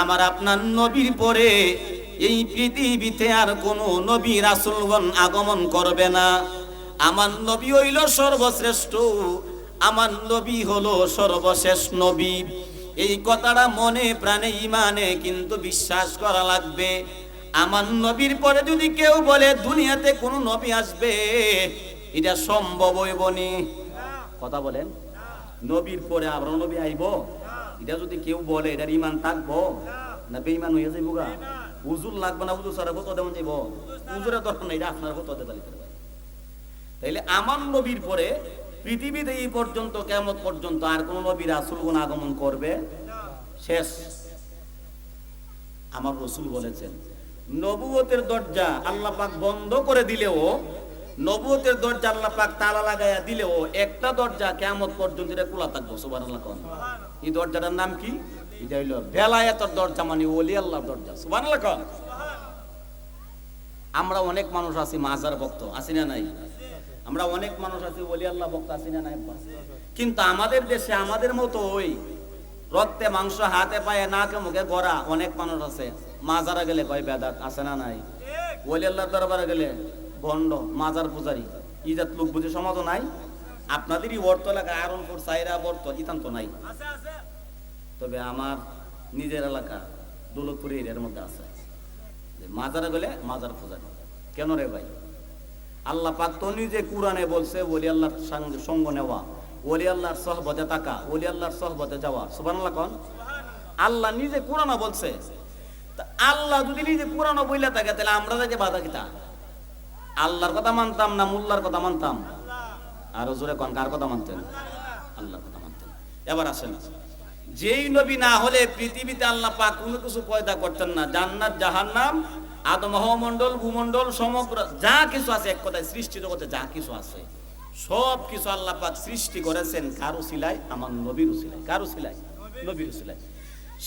আমার আপনার নবীর পরে এই পৃথিবীতে আর কোনো নবী রাসুলগণ আগমন করবে না। আমার নবী হইল সর্বশ্রেষ্ঠ, আমার নবী হলো সর্বশেষ নবী। এই কথাটা মনে প্রাণে ইমানে কিন্তু বিশ্বাস করা লাগবে। আমার নবীর পরে যদি কেউ বলে দুনিয়াতে কোনো নবী আসবে, এটা সম্ভব হইবনি। কথা বলেন। নবীর পরে আবার নবী আইব? এটা যদি কেউ বলে, এটার ইমান থাকব? না বেইমান হয়ে যাইব গা? উজুর লাগবে না উজুর সারা হতো দেমন যাইব? উজুরের দরকার নেই আপনার হতো তালিতে তাইলে আমার নবীর পরে, পৃথিবীতে এই পর্যন্ত কেমন পর্যন্ত আর কোন নবীর রাসূলগণ আগমন করবে? শেষ। আমার রসুল বলেছেন নবুয়তের দরজা আল্লাহ পাক বন্ধ করে দিলেও নবুয়তের দরজা আল্লাহ পাক তালা লাগাইয়া দিলেও, একটা দরজা কেমন পর্যন্ত এটা খোলা থাকব, সুবহানাল্লাহ কোন। এই দরজাটার নাম কি? এটা হইল দরজা মানে ওলি আল্লাহর দরজা কোন। আমরা অনেক মানুষ আছি মাজার ভক্ত, আছি না নাই? আমরা অনেক মানুষ আছি ওলি আল্লাহ ভক্ত, আছি না নাই? কিন্তু আমাদের দেশে আমাদের মতো ওই রক্তে মাংস হাতে পায়ে নাকে মুখে গড়া অনেক মানুষ আছে। মাজারা গেলে কয় বেদাত, আছে না নাই? ওলি আল্লাহর দরবারে গেলে ভণ্ড, মাজার পূজারি। ইজাত লোক বুঝে সমাজও নাই? আপনাদেরই অর্থ এলাকা আয়রনপুর সাইরা বর্ত ইতান্ত নাই। তবে আমার নিজের এলাকা, দৌলতপুর এরিয়ার মধ্যে আছে। মাজারে গেলে মাজার পূজারি। কেন রে ভাই? আল্লাহ পাক তো নিজে কোরআনে বলছে, ওলি আল্লাহর সঙ্গে নেওয়া, ওলি আল্লাহর সহবতে থাকা, ওলি আল্লাহর সহবতে যাওয়া। সুবহানাল্লাহ কোন। আল্লাহ নিজে কোরআনে বলছে। তা আল্লাহ যদি নিজে কোরআনে বইলা থাকে, তাহলে আমরা যাকে বাধা কিতা আল্লাহর কথা মানতাম না, মুল্লার কথা মানতাম? আর জোরে কোন, কার কথা মানতেন? আল্লাহর কথা মানতেন। এবার আসেন। যেই নবী না হলে পৃথিবীতে আল্লাহ পাক কোনো কিছু পয়দা করতেন না। জান্নাত, জাহান্নাম আদমহ মণ্ডল ভূমণ্ডল, সমগ্র যা কিছু আছে এক কথায় সৃষ্টি জগতে যা কিছু আছে, সব কিছু আল্লাহ পাক সৃষ্টি করেছেন কারও সিলাই আমার নবীর সিলাই কারও সিলাই নবীর সিলাই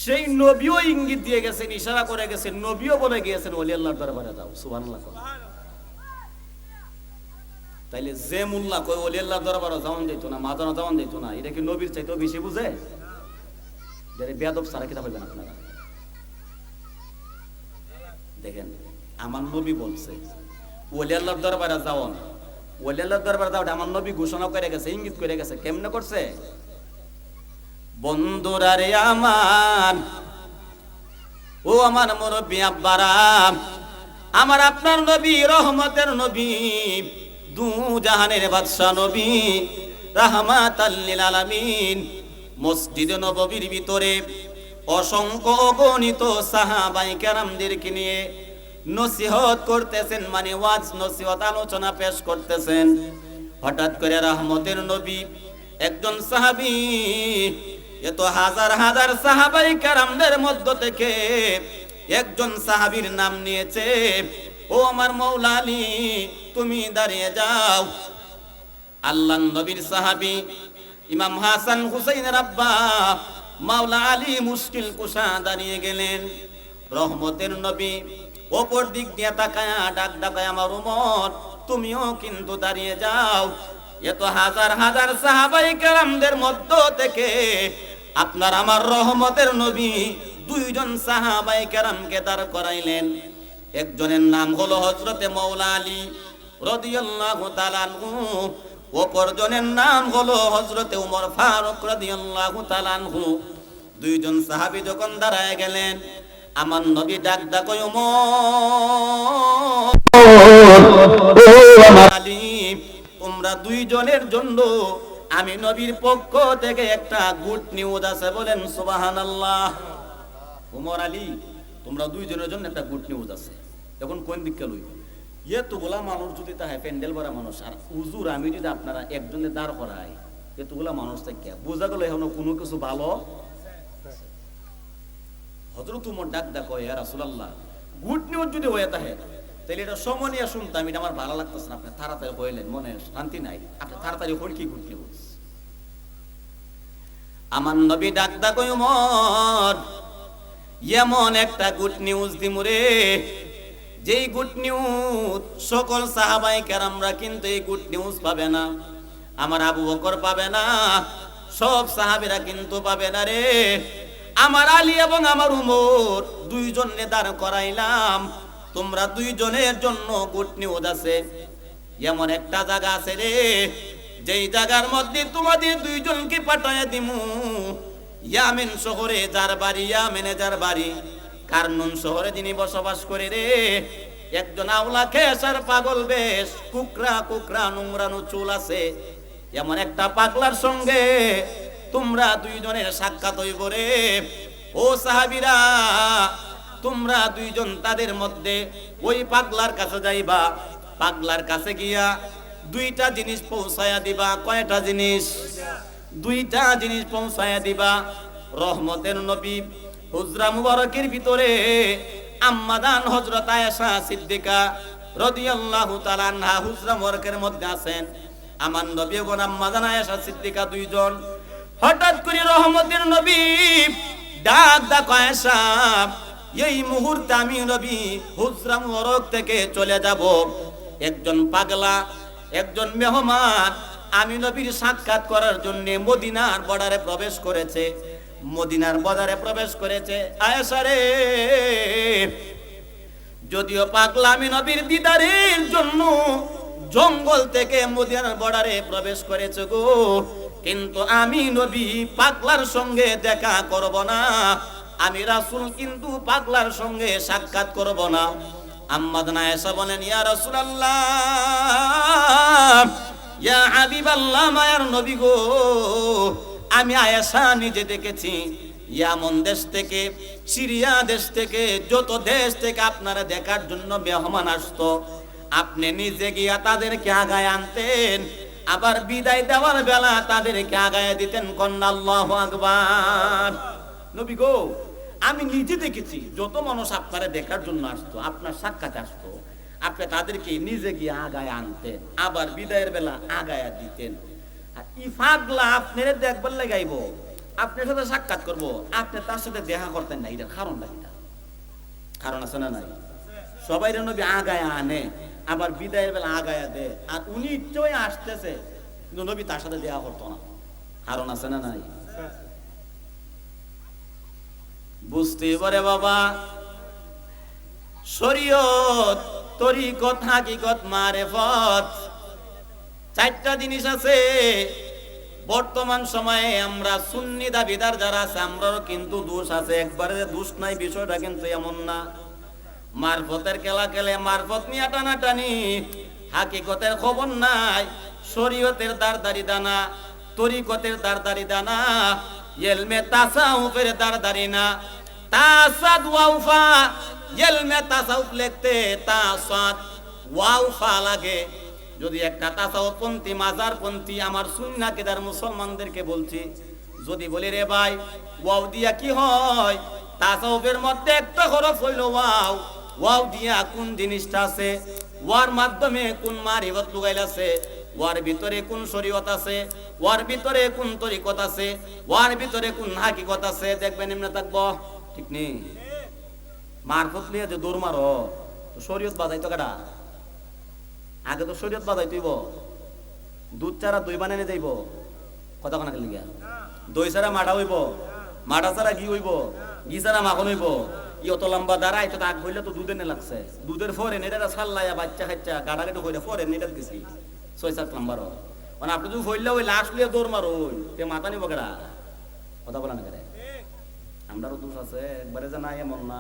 সেই নবীও ইঙ্গিত দিয়ে গেছেন, ইশারা করে গেছেন, নবীও বলে গিয়েছেন, ওলি আল্লাহর দরবারে যাও। সুবহানাল্লাহ তাইলে যে মুল্লা কই ওলি আল্লাহর দরবারে যাওয়ান যাইত না মাদানো যাওয়ান যাইত না, এটা কি নবীর চাইতেও বেশি বুঝে? যারা বেয়াদব সারা কিতাব হইবেন আপনারা। দেখেন, আমার নবী বলছে, ওলি দরবারে যাওয়ান। ওলি দরবারে যাওয়া আমার নবী ঘোষণা করে গেছে, ইঙ্গিত করে গেছে, কেমনে করছে? বন্ধুরা রে আমার, ও আমার মুরব্বী আব্বারা, আমার আপনার নবী, রহমতের নবী দু জাহানের বাদশাহ নবী রাহমাত আলামিন, মসজিদে নববীর ভিতরে অসংখ্য অগণিত সাহাবাই কেরামদেরকে নিয়ে নসিহত করতেছেন মানে ওয়াজ, নসিহত আলোচনা পেশ করতেছেন। হঠাৎ করে রহমতের নবী একজন সাহাবী, এত হাজার হাজার সাহাবাই কারামদের মধ্য থেকে একজন সাহাবীর নাম নিয়েছে, ও আমার মৌলা আলী তুমি দাঁড়িয়ে যাও। আল্লাহ নবীর সাহাবি ইমাম হাসান হুসাইনের রাব্বা মাওলা আলী মুশকিল কুশা দাঁড়িয়ে গেলেন। রহমতের নবী ওপর দিক দিয়ে তাকায়া, ডাক ডাকায়, আমার উমর, তুমিও কিন্তু দাঁড়িয়ে যাও। এত হাজার হাজার সাহাবাই কেরামদের মধ্য থেকে আপনার আমার রহমতের নবী দুইজন সাহাবাই কেরামকে দাঁড় করাইলেন। একজনের নাম হলো হজরতে মৌলা আলী অপরজনের নাম হলো ফারুক দুইজন দাঁড়ায় গেলেন, আমার ডাক তোমরা দুইজনের জন্য আমি নবীর পক্ষ থেকে একটা গুড নিউজ আছে বলেন সুবহানাল্লাহ। উমর আলী, তোমরা দুইজনের জন্য একটা গুড নিউজ আছে। এখন কোন দিককে লই এতগুলা মানুষ যদি তাহে প্যান্ডেল ভরা মানুষ, আর উজুর আমি যদি আপনারা একজনে দাঁড় করাই এতগুলা মানুষ থাকে বোঝা গেল এখন কোনো কিছু ভালো? হজরত উমর ডাক ডাক হয় রাসুলাল্লাহ গুড নিউজ যদি হয়ে থাকে তাহলে এটা সময় নিয়ে শুনতাম, এটা আমার ভালো লাগতেছে না। আপনি তাড়াতাড়ি হইলেন মনে শান্তি নাই। আপনি তাড়াতাড়ি হল কি গুড নিউজ আমার নবী ডাক ডাক উমর, এমন একটা গুড নিউজ দিমুরে যেই গুড নিউজ সকল সাহাবাই কেরামরা কিন্তু এই গুড নিউজ পাবে না। আমার আবু বকর পাবে না, সব সাহাবিরা কিন্তু পাবে না রে। আমার আলী এবং আমার উমর দুইজনে দাঁড় করাইলাম। তোমরা দুইজনের জন্য গুড নিউজ আছে। এমন একটা জায়গা আছে রে, যেই জায়গার মধ্যে তোমাদের দুইজনকে পাঠাইয়া দিমু। ইয়ামিন শহরে যার বাড়ি, ইয়ামেনে যার বাড়ি। কারনুন শহরে যিনি বসবাস করে রে? একজন আওলা খেসার পাগল বেশ, কুকরা কুকরা নোংরানো চুল আছে। এমন একটা পাগলার সঙ্গে তোমরা দুইজনের সাক্ষাৎ হইব রে। ও সাহাবিরা, তোমরা দুইজন তাদের মধ্যে ওই পাগলার কাছে যাইবা। পাগলার কাছে গিয়া দুইটা জিনিস পৌঁছায়া দিবা। কয়টা জিনিস? দুইটা জিনিস পৌঁছায়া দিবা। রহমতের নবী হুজরা মুবারকের ভিতরে আম্মাদান হজরত আয়েশা সিদ্দিকা রাদিয়াল্লাহু তাআলা আনহা হুজরা মুবারকের মধ্যে আছেন। আমার নবী ও আম্মাদান আয়েশা সিদ্দিকা দুইজন। হঠাৎ করে রহমতের নবী ডাক ডাক আয়েশা, এই মুহূর্তে আমি নবী হুজরা মুবারক থেকে চলে যাব। একজন পাগলা, একজন মেহমান, আমি নবীর সাক্ষাৎ করার জন্য মদিনার বর্ডারে প্রবেশ করেছে। মদিনার বর্ডারে প্রবেশ করেছে। আয়েশা রে, যদিও পাগলা আমি নবীর দিদারের জন্য জঙ্গল থেকে মদিনার বর্ডারে প্রবেশ করেছে গো, কিন্তু আমি নবী পাগলার সঙ্গে দেখা করব না। আমি রাসূল কিন্তু পাগলার সঙ্গে সাক্ষাৎ করব না। আম্মাদ নায়েসা বলেন, ইয়া রাসূলুল্লাহ, ইয়া হাবিবাল্লাহ, মায়ার নবী গো আমি আয়েশা নিজে দেখেছি। ইয়ামন দেশ থেকে, সিরিয়া দেশ থেকে, যত দেশ থেকে আপনারা দেখার জন্য মেহমান আসতো, আপনি নিজে গিয়া তাদেরকে আগায় আনতেন। আবার বিদায় দেওয়ার বেলা তাদেরকে আগায় দিতেন, কন্যা আল্লাহ আকবার। নবী গো, আমি নিজে দেখেছি, যত মানুষ আপনারা দেখার জন্য আসতো, আপনার সাক্ষাৎ আসতো, আপনি তাদেরকে নিজে গিয়ে আগায় আনতেন, আবার বিদায়ের বেলা আগায়া দিতেন। ইফাগলা আপনার দেখবার লাগাইব। আপনার সাথে সাক্ষাৎ করব। আপনি তার আবার বেলা আগায়া দে। আর উনি আসতেছে, কিন্তু নবী তার সাথে করতো না। কারণ আছে না নাই? বুঝতে পারে বাবা? তরিকত চারটা জিনিস আছে। বর্তমান সময়ে আমরা সুন্নি দাবিদার যারা আছে আমরাও কিন্তু দোষ আছে। একবারে দোষ নাই, বিষয়টা কিন্তু এমন না। মারফতের খেলা খেলে মারফত নিয়ে টানা টানি হাকিকতের খবর নাই, শরীয়তের দাঁড় দানা, তরিকতের দাঁড় দানা এলমে তাসাউফের দাঁড়ি না। তাসাদ ওয়াউফা এলমে তাসাউফ লিখতে তাসাদ ওয়াউফা লাগে। যদি একটা তাসাউপন্থী মাজারপন্থী আমার সুন্না কেদার মুসলমানদেরকে বলছি, যদি বলি, রে ভাই, ওয়াও দিয়া কি হয়? তাসাউফের মধ্যে একটা হরফ হইল ওয়াও। ওয়াও দিয়া কোন জিনিসটা আছে? ওয়ার মাধ্যমে কোন মারিবত লুগাইল আছে? ওয়ার ভিতরে কোন শরীয়ত আছে? ওয়ার ভিতরে কোন তরিকত আছে? ওয়ার ভিতরে কোন হাকিকত আছে? দেখবেন এমনি থাকব ঠিক নেই? মারফত লিয়ে যে দৌড় মারো শরীয়ত বাজাই তো কাটা আগে তো শরীয়ত বাজাই তুইব দুধ চারা দই বানাই যাইব। কথা কোনা লিগা দই ছাড়া মাঠা হইব। মাঠা ছাড়া ঘি হইব। ঘি ছাড়া মাখন হইব। ই অত লম্বা দাঁড়াই তো আগ হইলে তো দুধে নে লাগছে। দুধের ফরে নেটা সাল্লাইয়া বাচ্চা খাচ্চা গাড়া কেটে হইলে ফরে নেটাত গেছি ছয় সাত নাম্বার মানে আপনি যদি হইলে ওই লাশ লিয়ে দৌড় মারো তে মাথা নিব কেডা? কথা বলা না কেডা? আমরারও দোষ আছে একবারে যে নাই এমন না।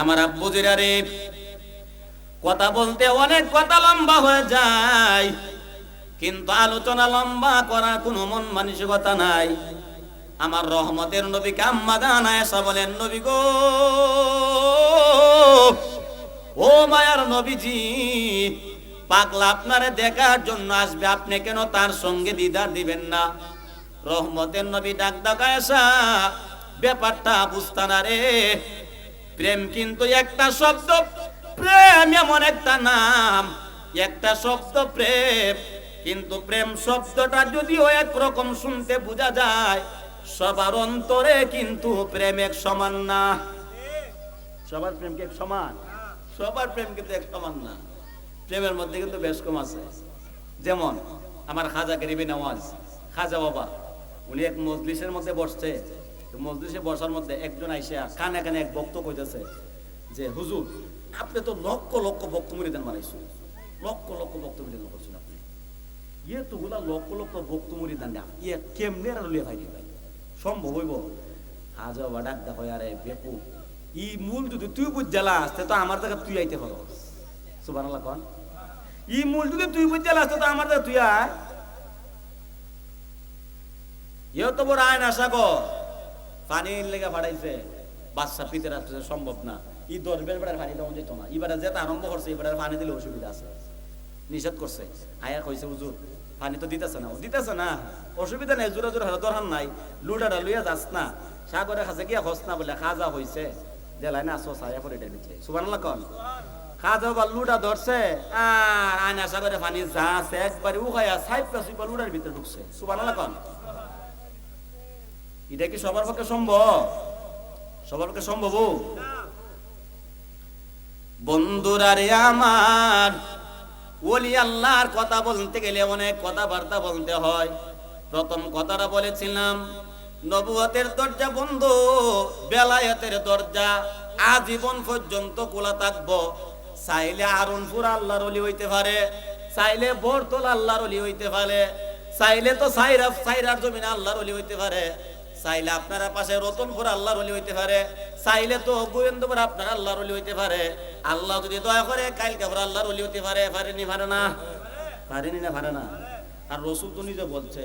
আমার আব্বু জিরারে কথা বলতে অনেক কথা লম্বা হয়ে যায়, কিন্তু আলোচনা লম্বা করার কোনো মন মানসিকতা নাই। আমার রহমতের নবী কাম্মা গানা এসা বলেন, নবী গো, ও মায়ার নবীজি, পাগলা আপনারে দেখার জন্য আসবে, আপনি কেন তার সঙ্গে দিদার দিবেন না? রহমতের নবী ডাক ডাকা এসা, ব্যাপারটা বুঝতানা রে প্রেম কিন্তু একটা শব্দ প্রেম এমন একটা নাম একটা শব্দ প্রেম। কিন্তু প্রেম শব্দটা যদিও একরকম শুনতে বোঝা যায় সবার অন্তরে কিন্তু প্রেম এক সমান না। সবার প্রেম কি এক সমান? সবার প্রেম কিন্তু এক সমান না। প্রেমের মধ্যে কিন্তু বেশ কম আছে। যেমন আমার খাজা গরিবি নওয়াজ খাজা বাবা উনি এক মজলিসের মধ্যে বসছে। মজলিসে বসার মধ্যে একজন আইসা কানে কানে এক বক্ত কইতেছে যে, হুজুর, আপনি তো লক্ষ লক্ষ বক্ত মুরিদান বানাইছেন লক্ষ লক্ষ বক্ত মুরিদান করছেন আপনি। ইয়ে তো গুলা লক্ষ লক্ষ না। ইয়ে কেমনে ভাই ভাই? সম্ভব হইব? দেখো আরে বেপু ই মূল যদি তুই বুঝ জ্বালাস তো আমার তুই আইতে পারো কন। ই মূল যদি তুই বুঝ জ্বালাস তো আমার তুই আয়। ইও তো বড় আইন আশা কর। পানির লেগে ফাড়াইছে, বাচ্চা পিতে রাখতে সম্ভব না। ই দশ বের বেড়ার পানি দেওয়া যেত না। এবারে যেটা আরম্ভ করছে, এবারে পানি দিলে অসুবিধা আছে। নিষেধ করছে। আয়া কইছে, হুজুর পানি তো দিতেছে না। দিতেছে না। অসুবিধা নেই, জোরে জোরে দরকার নাই। লুডাটা লইয়া যাস না। সাগরে খাসে গিয়া হস না বলে খাজা হইছে। জেলায় না আসো সায়া পরে এটা নিচে। সুবহানাল্লাহ কন। খাজা বা লুডা ধরছে। আর আয়না সাগরে পানি যাচ্ছে একবারে উখায়া সাইড কাছে লুডার ভিতরে ঢুকছে। সুবহানাল্লাহ কন। এটা কি সবার পক্ষে সম্ভব? সবার পক্ষে সম্ভব বন্ধুরা রে আমার, ওলি আল্লাহর কথা বলতে গেলে অনেক কথাবার্তা বলতে হয়। প্রথম কথাটা বলেছিলাম, নবুয়তের দরজা বন্ধ, বেলায়েতের দরজা আজীবন পর্যন্ত খোলা থাকব। চাইলে আরুনপুর আল্লাহর অলি হইতে পারে, চাইলে বরতল আল্লাহর অলি হইতে পারে, চাইলে তো সাইরা সাইরার জমিন আল্লাহর অলি হইতে পারে। চাইলে আপনারা পাশে রতনপুর আল্লাহর অলি হইতে পারে, চাইলে তো গোবিন্দপুর আপনার আল্লাহর অলি হইতে পারে। আল্লাহ যদি দয়া করে কালকে আবার আল্লাহর অলি হইতে পারে, পারেনি, পারে না? পারেনি না, পারে না? আর রসুল তো নিজে বলছে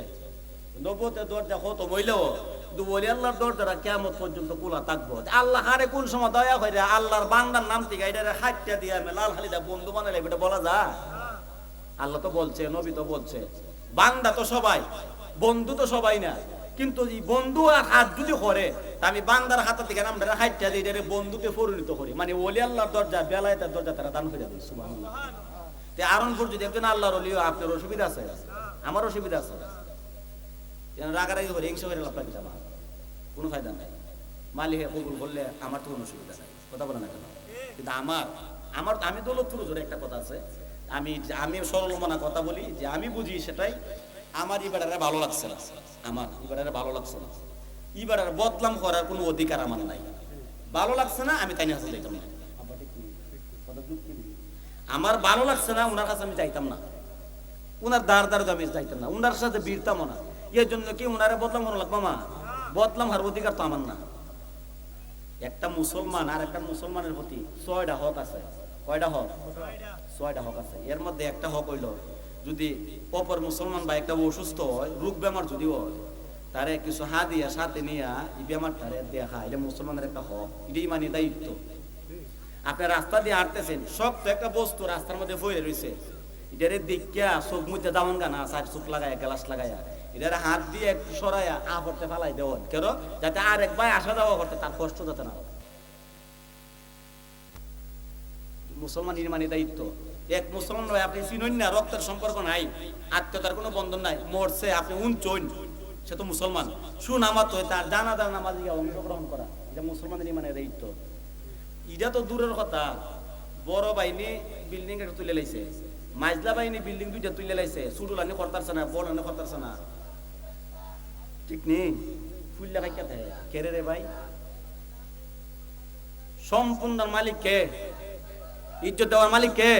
নবতে দরজা কত মইলেও কিন্তু বলি, আল্লাহর দরজাটা কেমন পর্যন্ত খোলা থাকব। আল্লাহ হারে কোন সময় দয়া করে আল্লাহর বান্দার নাম থেকে এটা হাইটটা দিয়ে আমি লাল খালিদা বন্ধু বানালে এটা বলা যায়? আল্লাহ তো বলছে, নবী তো বলছে, বান্দা তো সবাই, বন্ধু তো সবাই না। কিন্তু বন্ধু আর হাত যদি করে আমি বান্দার হাতের থেকে আমরা হাইটটা দিই এটারে বন্ধুতে পরিণত করি। মানে ওলি আল্লাহর দরজা, বেলায় তার দরজা তারা দান করে দিই আরনপুর যদি একজন আল্লাহর অলিও আপনার অসুবিধা আছে? আমার অসুবিধা আছে। যেন রাগারাগি করে, হিংসা করে লাভ কোনো ফায়দা নাই। মালিকে কবুল আমার তো কোনো অসুবিধা নাই। কথা বলে না কেন? কিন্তু আমার আমার আমি দৌলতপুর একটা কথা আছে। আমি আমি সরল মনা কথা বলি, যে আমি বুঝি সেটাই আমার ইবাডারে ভালো লাগছে না। আমার ইবাডারে ভালো লাগছে না। ইবাডার বদলাম করার কোনো অধিকার আমার নাই। ভালো লাগছে না, আমি তাই না যাইতাম না। আমার ভালো লাগছে না ওনার কাছে আমি যাইতাম না। ওনার দাঁড় দাঁড় আমি যাইতাম না। ওনার সাথে বীরতাম না। এর জন্য কি উনারে বদলাম কোনো লাগবো মা বদলাম হার অধিকার তো আমার না। একটা মুসলমান আর একটা মুসলমানের প্রতি ছয়টা হক আছে। কয়টা হক? ছয়টা হক আছে। এর মধ্যে একটা হক হইল যদি অপর মুসলমান বা একটা অসুস্থ হয়, রোগ বেমার যদি হয়, তারে কিছু হা দিয়া সাথে নিয়া এই বেমারটারে দেখা, এটা মুসলমানের একটা হক এটাই মানে দায়িত্ব। আপনি রাস্তা দিয়ে হাঁটতেছেন সব তো একটা বস্তু রাস্তার মধ্যে বয়ে রয়েছে এটারে দেখিয়া চোখ মুখে দামন গানা, চার চোখ লাগায়, গ্লাস লাগায়া, এটারে হাত দিয়ে একটু সরাইয়া, আ করতে ফালাই দেওয়ান। কেন? যাতে আর এক ভাই আসা যাওয়া করতে, তার কষ্ট যাতে না মুসলমান নির্মাণী দায়িত্ব। এক মুসলমান ভাই, আপনি চিনুন না, রক্তের সম্পর্ক নাই, আত্মীয়তার কোনো বন্ধন নাই, মরছে, আপনি উনচইন, সে তো মুসলমান। সুনামাত হয়ে তার জানা দানা নামাজ অংশগ্রহণ করা, এটা মুসলমানের ইমানের দায়িত্ব। এটা তো দূরের কথা। বড় বাহিনী বিল্ডিং একটা তুলে লাইছে, মাইজলা বাহিনী বিল্ডিং দুইটা তুলে লাইছে, সুডুলানি করতারছে না বড় করতারছে না। ঠিক নেই ফুল্লা খাই কে রে ভাই? সম্পূর্ণ মালিক কে? ইজ্জত দেওয়ার মালিক কে?